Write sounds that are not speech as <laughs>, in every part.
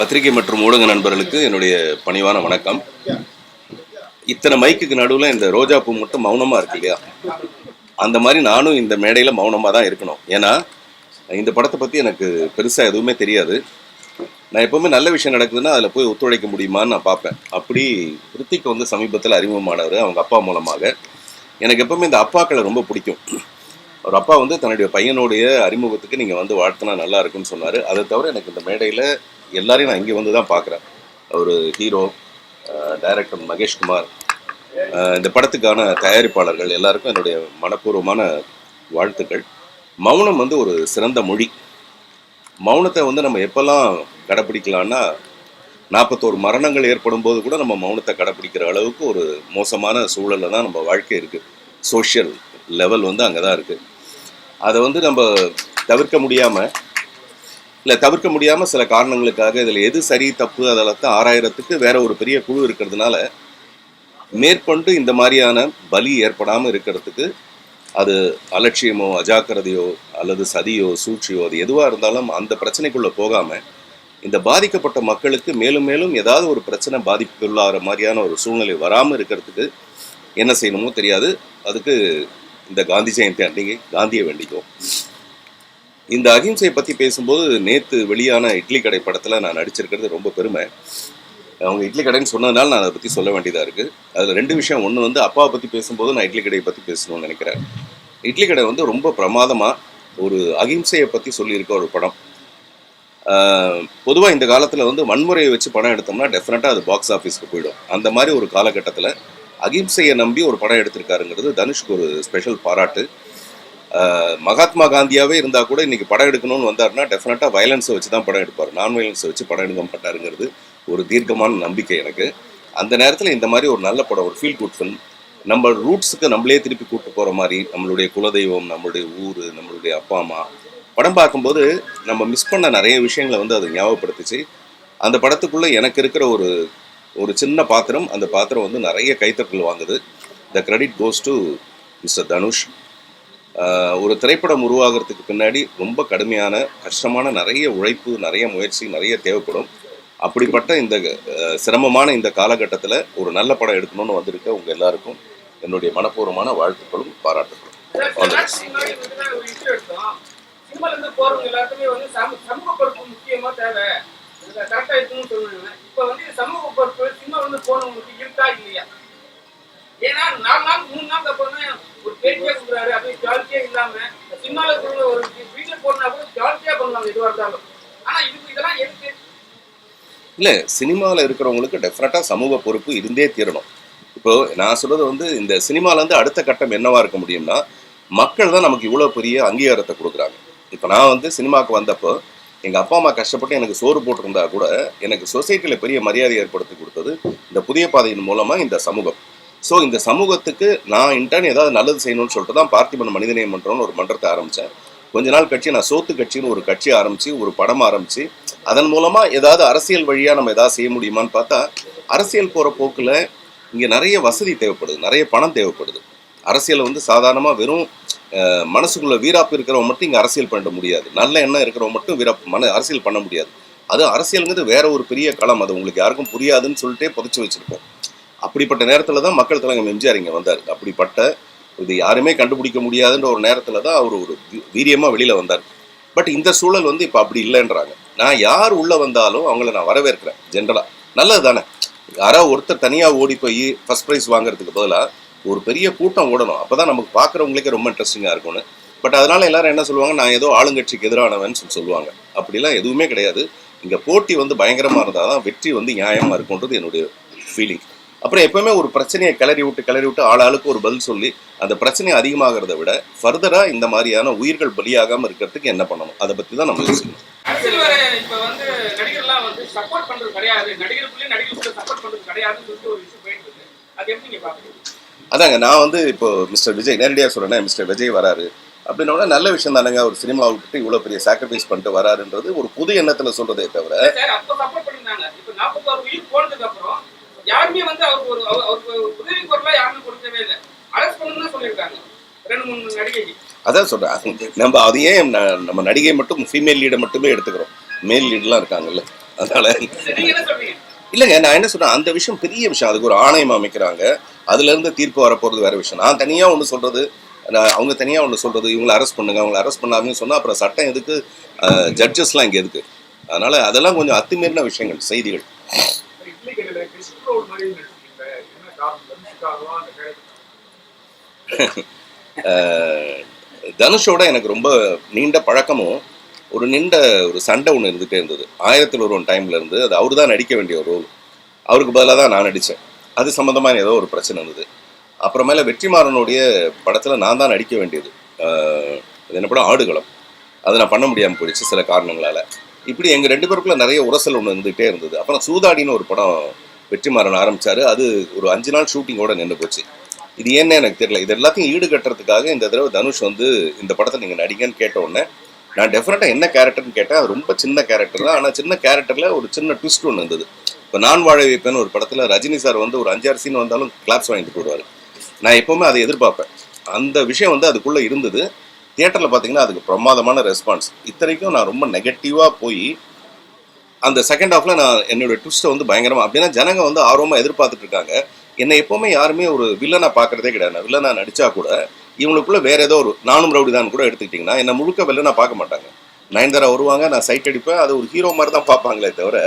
பத்திரிகை மற்றும் ஊடக நண்பர்களுக்கு என்னுடைய பணிவான வணக்கம். இத்தனை மைக்குக்கு நடுவில் இந்த ரோஜா பூ மட்டும் மௌனமாக இருக்கு இல்லையா? அந்த மாதிரி நானும் இந்த மேடையில் மௌனமாக தான் இருக்கணும். ஏன்னா இந்த படத்தை பற்றி எனக்கு பெருசாக எதுவுமே தெரியாது. நான் எப்போவுமே நல்ல விஷயம் நடக்குதுன்னா அதில் போய் ஒத்துழைக்க முடியுமான்னு நான் பார்ப்பேன். அப்படி ரித்திக் வந்து சமீபத்தில் அறிமுகமானவர் அவங்க அப்பா மூலமாக. எனக்கு எப்போவுமே இந்த அப்பாக்களை ரொம்ப பிடிக்கும். அவர் அப்பா வந்து தன்னுடைய பையனுடைய அறிமுகத்துக்கு நீங்கள் வந்து வாழ்த்தினா நல்லா இருக்குன்னு சொன்னார். அதை தவிர எனக்கு இந்த மேடையில் எல்லாரையும் நான் இங்கே வந்து தான் பார்க்குறேன். ஒரு ஹீரோ டைரக்டர் மகேஷ்குமார் இந்த படத்துக்கான தயாரிப்பாளர்கள் எல்லாருக்கும் என்னுடைய மனப்பூர்வமான வாழ்த்துக்கள். மௌனம் வந்து ஒரு சிறந்த மொழி. மௌனத்தை வந்து நம்ம எப்பெல்லாம் கடைப்பிடிக்கலான்னா நாற்பத்தோரு மரணங்கள் ஏற்படும் போது கூட நம்ம மௌனத்தை கடைப்பிடிக்கிற அளவுக்கு ஒரு மோசமான சூழலில் தான் நம்ம வாழ்க்கை இருக்குது சோஷியல் லெவல் வந்து அங்கே தான் இருக்குது அதை வந்து நம்ம தவிர்க்க முடியாமல் இல்லை தவிர்க்க முடியாமல் சில காரணங்களுக்காக இதில் எது சரி தப்பு அதெல்லாம் ஆராயிரத்துக்கு வேற ஒரு பெரிய குழு இருக்கிறதுனால மேற்கொண்டு இந்த மாதிரியான பலி ஏற்படாமல் இருக்கிறதுக்கு அது அலட்சியமோ அஜாக்கிரதையோ அல்லது சதியோ சூழ்ச்சியோ அது எதுவாக இருந்தாலும் அந்த பிரச்சனைக்குள்ளே போகாமல் இந்த பாதிக்கப்பட்ட மக்களுக்கு மேலும் மேலும் ஏதாவது ஒரு பிரச்சனை பாதிப்புக்குள்ளாகிற மாதிரியான ஒரு சூழ்நிலை வராமல் இருக்கிறதுக்கு என்ன செய்யணுமோ தெரியாது. அதுக்கு இந்த காந்தி ஜெயந்தி அன்றைக்கி காந்தியை வேண்டிக்கும் இந்த அகிம்சையை பற்றி பேசும்போது நேற்று வெளியான இட்லி கடை படத்தில் நான் நடிச்சிருக்கிறது ரொம்ப பெருமை. அவங்க இட்லி கடைன்னு சொன்னதுனால நான் அதை பற்றி சொல்ல வேண்டியதாக இருக்குது அதில் ரெண்டு விஷயம். ஒன்று வந்து அப்பாவை பற்றி பேசும்போது நான் இட்லி கடையை பற்றி பேசணும்னு நினைக்கிறேன். இட்லி கடை வந்து ரொம்ப பிரமாதமாக ஒரு அகிம்சையை பற்றி சொல்லியிருக்க ஒரு படம். பொதுவாக இந்த காலத்தில் வந்து வன்முறையை வச்சு படம் எடுத்தோம்னா டெஃபினட்டாக அது பாக்ஸ் ஆஃபீஸ்க்கு போயிடும். அந்த மாதிரி ஒரு காலகட்டத்தில் அகிம்சையை நம்பி ஒரு படம் எடுத்திருக்காருங்கிறது தனுஷ்க்கு ஒரு ஸ்பெஷல் பாராட்டு. மகாத்மா காந்தியாகவே இருந்தால் கூட இன்றைக்கி படம் எடுக்கணும்னு வந்தார்னா டெஃபினட்டாக வயலன்ஸை வச்சு தான் படம் எடுப்பார். நான் வயலன்ஸை வச்சு படம் எடுக்க மாட்டாருங்கிறது ஒரு தீர்க்கமான நம்பிக்கை எனக்கு. அந்த நேரத்தில் இந்த மாதிரி ஒரு நல்ல படம் ஒரு ஃபீல் குட் ஃபில்ம் நம்ம ரூட்ஸுக்கு நம்மளே திருப்பி கூப்பிட்டு போகிற மாதிரி நம்மளுடைய குலதெய்வம் நம்மளுடைய ஊர் நம்மளுடைய அப்பா அம்மா படம் பார்க்கும்போது நம்ம மிஸ் பண்ண நிறைய விஷயங்களை வந்து அது ஞாபகப்படுத்துச்சு. அந்த படத்துக்குள்ளே எனக்கு இருக்கிற ஒரு ஒரு சின்ன பாத்திரம் அந்த பாத்திரம் வந்து நிறைய கைத்தட்டல் வாங்குது. The credit goes to mister Dhanush ஒரு திரைப்படம் உருவாகிறதுக்கு பின்னாடி ரொம்ப கடுமையான கஷ்டமான நிறைய உழைப்பு நிறைய முயற்சி நிறைய தேவைப்படும். அப்படிப்பட்ட இந்த சிரமமான இந்த காலகட்டத்தில் ஒரு நல்ல படம் எடுக்கணும்னு வந்திருக்க உங்கள் எல்லாருக்கும் என்னுடைய மனப்பூர்வமான வாழ்த்துக்களும் பாராட்டுகளும். சினிமால இருந்து போறவங்க எல்லாருக்குமே வந்து சமூக சமூக பொறுப்பு முக்கியமா தேவை. கரெக்டா இருக்கணும்னு சொல்லுவாங்க இப்ப வந்து சமூக பொறுப்பு சினிமா வந்து போன உங்களுக்கு இருக்கா இல்லையா? ஏன்னா நாலு நாள் மூணு நாள் அப்புறம் தான் ஒரு பேட்டியா கொடுக்குறாரு அப்படியே ஜாலியே இல்லாம சினிமால இருக்கிற ஒரு வீட்டுல போனா கூட ஜாலியா பண்ணலாம் எதுவாக இருந்தாலும். ஆனா இதுக்கு இதெல்லாம் எதுக்கு? இல்லை சினிமாவில் இருக்கிறவங்களுக்கு டெஃபினட்டாக சமூக பொறுப்பு இருந்தே தீரணும். இப்போ நான் சொல்றது வந்து இந்த சினிமாலேருந்து அடுத்த கட்டம் என்னவா இருக்க முடியும்னா மக்கள் தான் நமக்கு இவ்வளோ பெரிய அங்கீகாரத்தை கொடுக்குறாங்க. இப்போ நான் வந்து சினிமாவுக்கு வந்தப்போ எங்கள் அப்பா அம்மா கஷ்டப்பட்டு எனக்கு சோறு போட்டிருந்தா கூட எனக்கு சொசைட்டியில் பெரிய மரியாதை ஏற்படுத்தி கொடுத்தது இந்த புதிய பாதையின் மூலமாக இந்த சமூகம். ஸோ இந்த சமூகத்துக்கு நான் இன்டர்ன் ஏதாவது நல்லது செய்யணும்னு சொல்லிட்டு தான் பார்த்திபன் மனிதநேயம் மன்றம்னு ஒரு மன்றத்தை ஆரம்பித்தேன் கொஞ்ச நாள் கட்சி நான் சோத்து கட்சின்னு ஒரு கட்சி ஆரம்பித்து ஒரு படம் ஆரம்பித்து அதன் மூலமாக ஏதாவது அரசியல் வழியாக நம்ம எதாவது செய்ய முடியுமான்னு பார்த்தா அரசியல் போகிற போக்கில் இங்கே நிறைய வசதி தேவைப்படுது நிறைய பணம் தேவைப்படுது. அரசியலை வந்து சாதாரணமாக வெறும் மனசுக்குள்ளே மனசுக்குள்ள வீராப்பு இருக்கிறவங்க மட்டும் இங்கே அரசியல் பண்ண முடியாது. நல்ல எண்ணம் இருக்கிறவங்க மட்டும் வீராப்பு மன அரசியல் பண்ண முடியாது. அது அரசியலுங்கிறது வேற ஒரு பெரிய களம். அது உங்களுக்கு யாருக்கும் புரியாதுன்னு சொல்லிட்டே புதைச்சி வச்சிருப்போம். அப்படிப்பட்ட நேரத்தில் தான் மக்கள் தலைவர் எம்ஜிஆர் இங்கே வந்தார். அப்படிப்பட்ட இது யாருமே கண்டுபிடிக்க முடியாதுன்ற ஒரு நேரத்தில் தான் அவர் ஒரு வீரியமாக வெளியில் வந்தார். பட் இந்த சூழல் வந்து இப்போ அப்படி இல்லைன்றாங்க. நான் யார் உள்ளே வந்தாலும் அவங்கள நான் வரவேற்கிறேன். ஜென்ரலாக நல்லது தானே யாராவது ஒருத்தர் தனியாக ஓடி போய் ஃபர்ஸ்ட் ப்ரைஸ் வாங்குறதுக்கு பதிலாக ஒரு பெரிய கூட்டம் ஓடணும். அப்போ தான் நமக்கு பார்க்குறவங்களுக்கே ரொம்ப இன்ட்ரெஸ்டிங்காக இருக்கும்னு. பட் அதனால எல்லாரும் என்ன சொல்லுவாங்க? நான் ஏதோ ஆளுங்கட்சிக்கு எதிரானவன் சொல்லி சொல்லுவாங்க. அப்படிலாம் எதுவுமே கிடையாது. இங்கே போட்டி வந்து பயங்கரமாக இருந்தால் தான் வெற்றி வந்து நியாயமாக இருக்கும்ன்றது என்னுடைய ஃபீலிங் அப்புறம் எப்பவுமே ஒரு பிரச்சனையை கிளறி விட்டு கிளறி விட்டு ஆள் ஆளுக்கு ஒரு பதில் சொல்லி அந்த பிரச்சனை அதிகமாகிறத விட ஃபர்தராக இந்த மாதிரியான உயிர்கள் பலியாகாமல் இருக்கிறதுக்கு என்ன பண்ணணும்? அதை பற்றி தான் நம்ம யோசிக்கணும். கிடையாது. நடிகர்களுக்கு சப்போர்ட் கிடையாதுன்னு சொல்லிட்டு ஒரு போயிட்டு அது எப்படி அதாங்க நான் வந்து இப்போ மிஸ்டர் விஜய் நேரடியாக சொல்கிறேன்னா மிஸ்டர் விஜய் வராரு. அப்படின்னா நல்ல விஷயம் தானேங்க ஒரு சினிமாவை விட்டுட்டு இவ்வளோ பெரிய சாக்ரிஃபைஸ் பண்ணிட்டு வராருன்றது ஒரு புது எண்ணத்தில் சொல்கிறதே தவிர. சார் அப்ப சப்போர்ட் பண்ணிருந்தாங்க இப்ப நாற்பத்தாறு உயிர் போனதுக்கு அப்புறம் யாருமே வந்து அவருக்கு ஒரு அவ- அவருக்கு ஒரு உதவி பொருளா யாருமே கொடுக்கவே இல்லை. அரெஸ்ட் பண்ணணும்னு சொல்லியிருக்காங்க. ரெண்டு மூணு நடிகைக்கு. அதான் சொல்கிறேன் நம்ம அதையே ந- நம்ம நடிகை மட்டும் ஃபீமேல் லீடை மட்டுமே எடுத்துக்கிறோம். மேல் லீடெலாம் இருக்காங்கல்ல. அதனால இல்லைங்க நான் என்ன சொல்றேன் அந்த விஷயம் பெரிய விஷயம். அதுக்கு ஒரு ஆணையம் அமைக்கிறாங்க. அதுல இருந்து தீர்ப்பு வரப்போறது வேற விஷயம். நான் தனியா ஒன்று சொல்றது நான் அவங்க தனியா ஒன்று சொல்றது இவங்களை அரெஸ்ட் பண்ணுங்க அவங்களை அரெஸ்ட் பண்ணாமன்னு சொன்னா அப்புறம் சட்டம் எதுக்கு ஜட்ஜஸ்லாம் இங்க எதுக்கு? அதனால அதெல்லாம் கொஞ்சம் அத்துமீறின விஷயங்கள் செய்திகள். <laughs> தனுஷோட எனக்கு ரொம்ப நீண்ட பழக்கமும் ஒரு நின்ற ஒரு சண்டை ஒன்று இருந்துகிட்டே இருந்தது. ஆயிரத்தில் ஒரு டைம்ல இருந்து அது அவர் தான் நடிக்க வேண்டிய ஒரு ரோல் அவருக்கு பதிலாக தான் நான் நடித்தேன் அது சம்மந்தமாக ஏதோ ஒரு பிரச்சனை இருந்தது. அப்புறமேல வெற்றிமாறனுடைய படத்தில் நான் தான் நடிக்க வேண்டியது. அது என்ன படம்? ஆடுகளம். அதை நான் பண்ண முடியாமல் போயிடுச்சு சில காரணங்களால். இப்படி எங்கள் ரெண்டு பேருக்குள்ள நிறைய உரசல் ஒன்று இருந்துகிட்டே இருந்தது. அப்புறம் சூதாடின்னு ஒரு படம் வெற்றிமாறன் ஆரம்பிச்சாரு. அது ஒரு அஞ்சு நாள் ஷூட்டிங்கோட நின்று போச்சு. இது ஏன்னு எனக்கு தெரியல. இது எல்லாத்தையும் ஈடுகட்டுறதுக்காக இந்த தடவை தனுஷ் வந்து இந்த படத்தை நீங்கள் நடிங்கன்னு கேட்ட உடனே நான் டெஃபினட்டாக என்ன கேரக்டர்னு கேட்டேன் அது ரொம்ப சின்ன கேரக்டர் தான். ஆனால் சின்ன கேரக்டரில் ஒரு சின்ன ட்விஸ்ட் ஒன்று இருந்தது. இப்போ நான் வாழ வைப்பேன்னு ஒரு படத்தில் ரஜினி சார் வந்து ஒரு அஞ்சாறு சீன் வந்தாலும் கிளாப்ஸ் வாங்கிட்டு போடுவார். நான் எப்போவுமே அதை எதிர்பார்ப்பேன். அந்த விஷயம் வந்து அதுக்குள்ளே இருந்தது. தியேட்டரில் பார்த்தீங்கன்னா அதுக்கு பிரமாதமான ரெஸ்பான்ஸ் இத்தனைக்கும் நான் ரொம்ப நெகட்டிவாக போய் அந்த செகண்ட் ஹாஃபில் நான் என்னோட ட்விஸ்ட்டை வந்து பயங்கரமாக அப்படின்னா ஜனங்க வந்து ஆர்வமாக எதிர்பார்த்துட்டு இருக்காங்க. என்னை எப்போவுமே யாருமே ஒரு வில்லனாக பார்க்குறதே கிடையாது. நான் வில்லனா நடித்தா கூட இவங்களுக்குள்ள வேற ஏதோ ஒரு நானும் ரவுடி தான் கூட எடுத்துக்கிட்டிங்கன்னா என்ன முழுக்க வில்லனா பார்க்க மாட்டாங்க. நயன்தாரா வருவாங்க நான் சைட் அடிப்பேன் அது ஒரு ஹீரோ மாதிரி தான் பார்ப்பாங்களே தவிர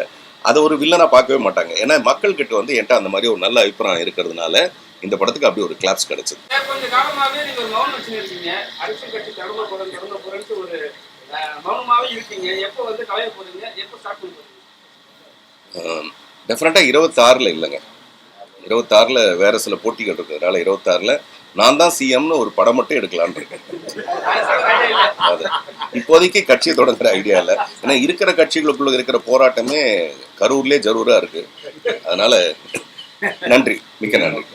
அதை ஒரு வில்லனா பார்க்கவே மாட்டாங்க. ஏன்னா மக்கள் கிட்ட வந்து என்கிட்ட அந்த மாதிரி ஒரு நல்ல அபிப்பிராயம் இருக்கிறதுனால இந்த படத்துக்கு அப்படி ஒரு கிளாப்ஸ் கிடைச்சது. டெஃபினட்டாக இருபத்தாறில் இல்லைங்க. இருபத்தாறில் வேற சில போட்டிகள் இருக்கிறதுனால இருபத்தாறில் நான் தான் சிஎம்னு ஒரு படம் மட்டும் எடுக்கலான் இருக்கேன். அது. இப்போதைக்கு கட்சியை தொடங்குற ஐடியா இல்லை. ஏன்னா இருக்கிற கட்சிகளுக்குள்ள இருக்கிற போராட்டமே கரூர்லேயே ஜரூரா இருக்கு. அதனால நன்றி. மிக்க நன்றி.